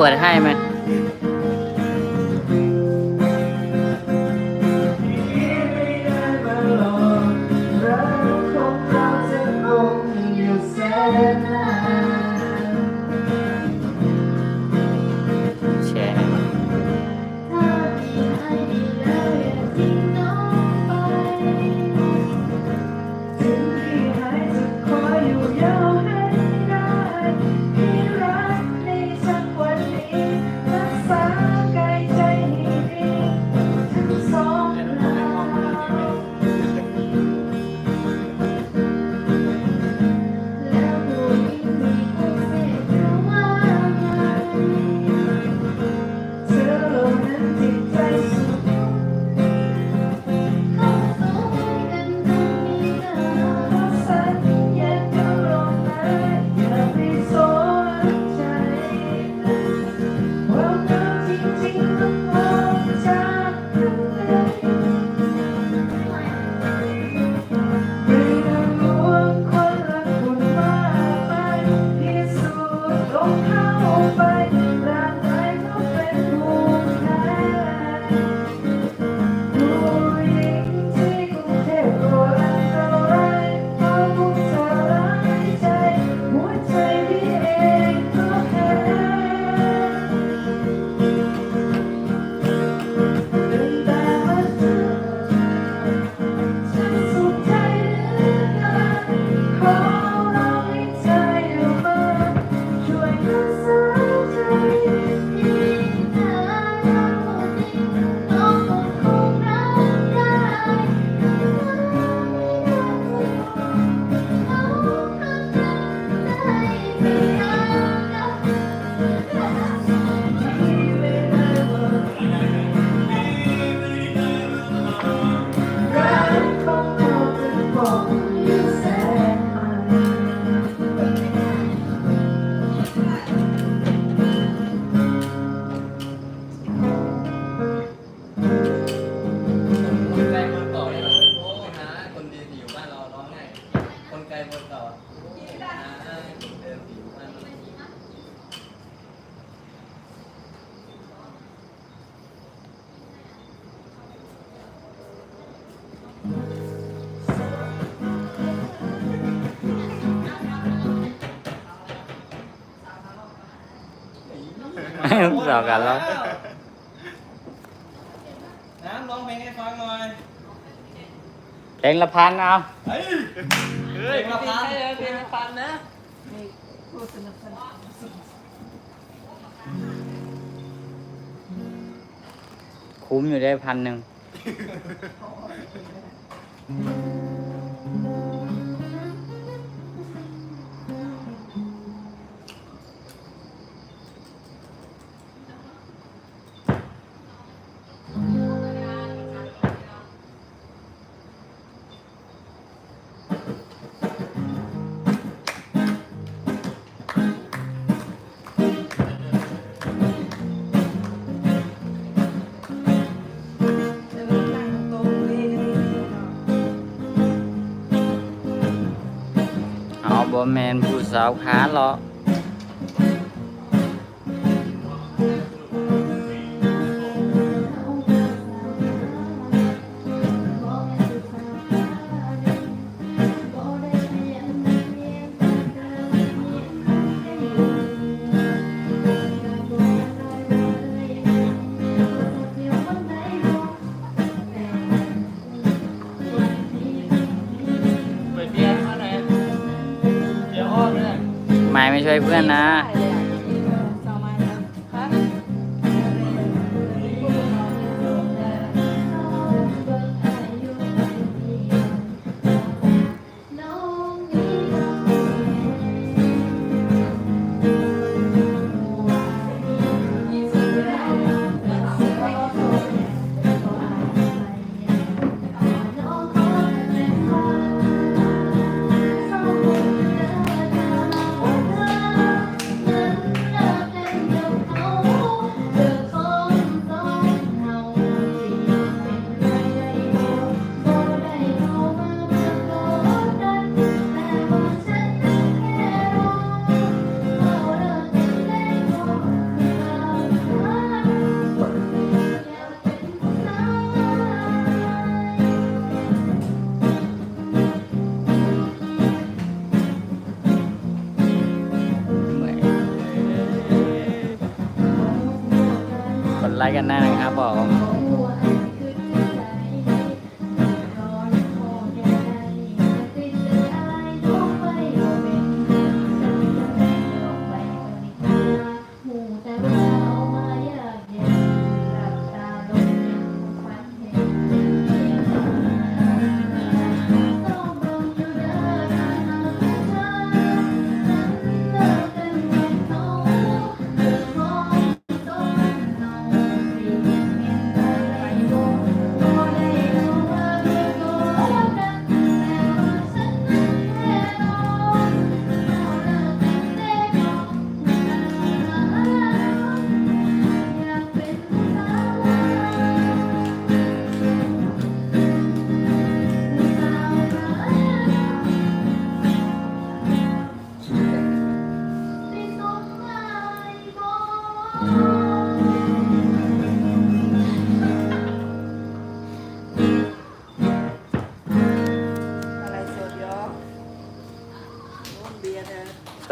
ปิดให้มัน สาวกันแล้วน้ำร้องเพลงให้ฟังหน่อยเพลงละพันเอาเฮ้ยเพลงละพันเพลงละพันนะครับคุ้มอยู่ได้พันหนึ่ง บ่แมนผู้สาวขาเลาะ พื่อนนะ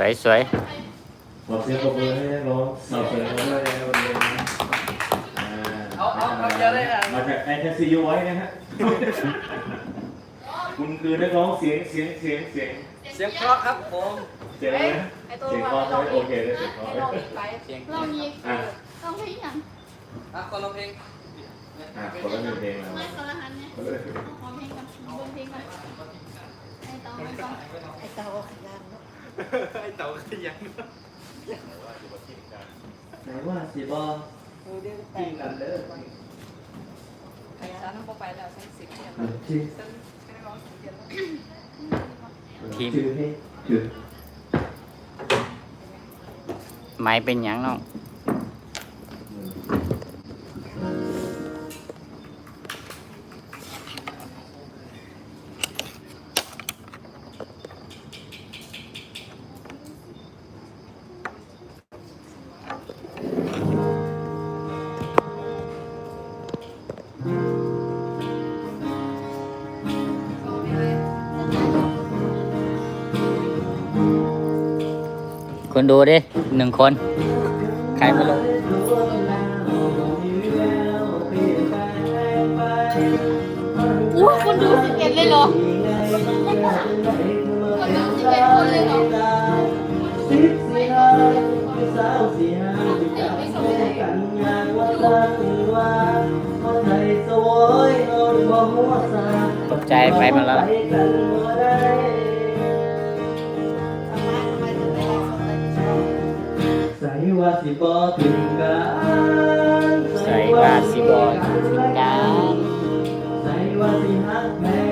วยสวยขอเสียงปรบมือให้นักร้องสาวสวยของเราเลยนะวันนี้นะอ่าเอาเอาเอาเยอะเลยอะมาจากไอแคซียูไว้นะฮะ คุณคือนักร้องเสียงเสียงเสียงเสียงเสียงเพราะครับผมเสียงอะไรนะเสียงเพราะไหมโอเคเลยเสียงเพราะไหมเสียงลองยิงอะต้องให้ยังอะคนร้องเพลงอะคนละหนึ่งเพลงแล้วไม่คนละหันเนี่ยขอเพลงก่อนบนเพลงก่อนไอ้ตองไอ้ตองไอ้เตาขยันเนาะ ไอ้เต่าขยันไหนว่าสิบอเออเดี๋ยวไปกินกันเด้อขยันน้ำไปแล้วใช้สิบเนี่ยชื่อทีม ชื่อให้ชื่อไม้เป็นหยังน้อง ดูดิหนึ่งคนใครไม่รู้อู้คนดูสิบเอ็ดเลยเหรอคนดูสิบเอ็ดคนเลยเหรอตกใจไปหมาแล้ว ว่าสิบอถึงกันใส่ว่าสิบอถึงกันใส่ว่าสิฮักแพ้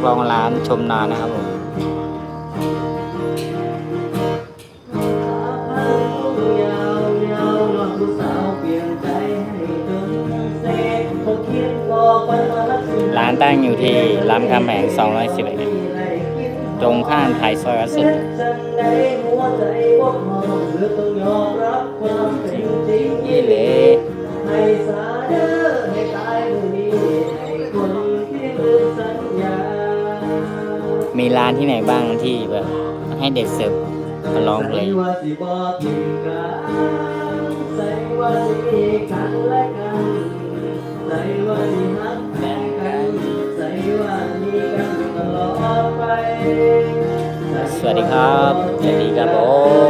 นักร้องร้านชมนานนะครับผมร้านตั้งอยู่ที่รามคำแหง211ตรงข้ามไทยซอยวัดสุดยี่เละ ร้านที่ไหนบ้างที่แบบให้เด็กเสิร์ฟมาร้องเพลงใส่ว่าสิบ่ทิ้งกันใส่ว่าสิมีกันและกันใส่ว่าสิฮักแพ้กันใส่ว่ามีกันตลอดไปสวัสดีครับสวัสดีครับผม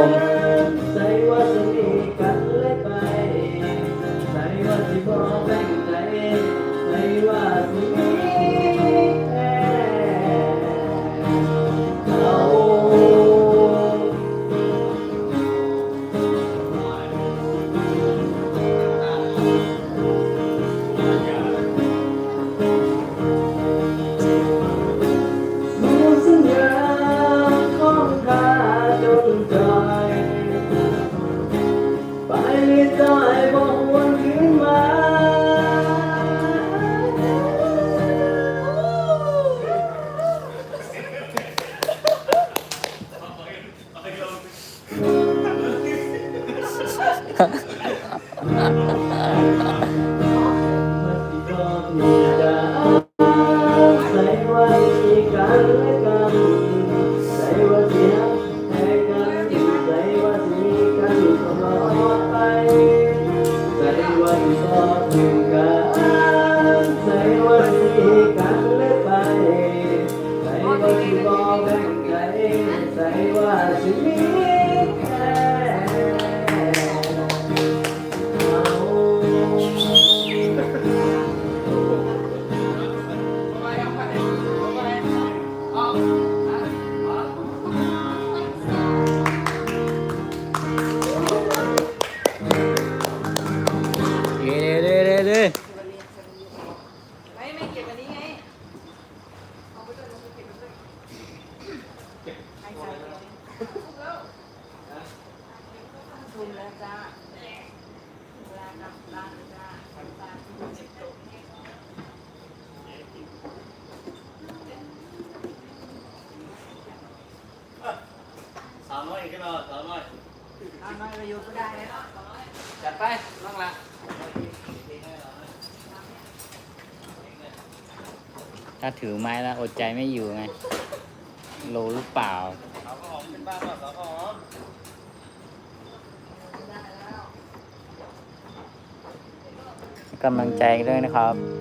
ถ้าถือไม้แล้วอดใจไม่อยู่ไงโลหรือเปล่าเขาหอมเป็นบ้านป่าวข้าหอมกำลังใจด้วยนะครับ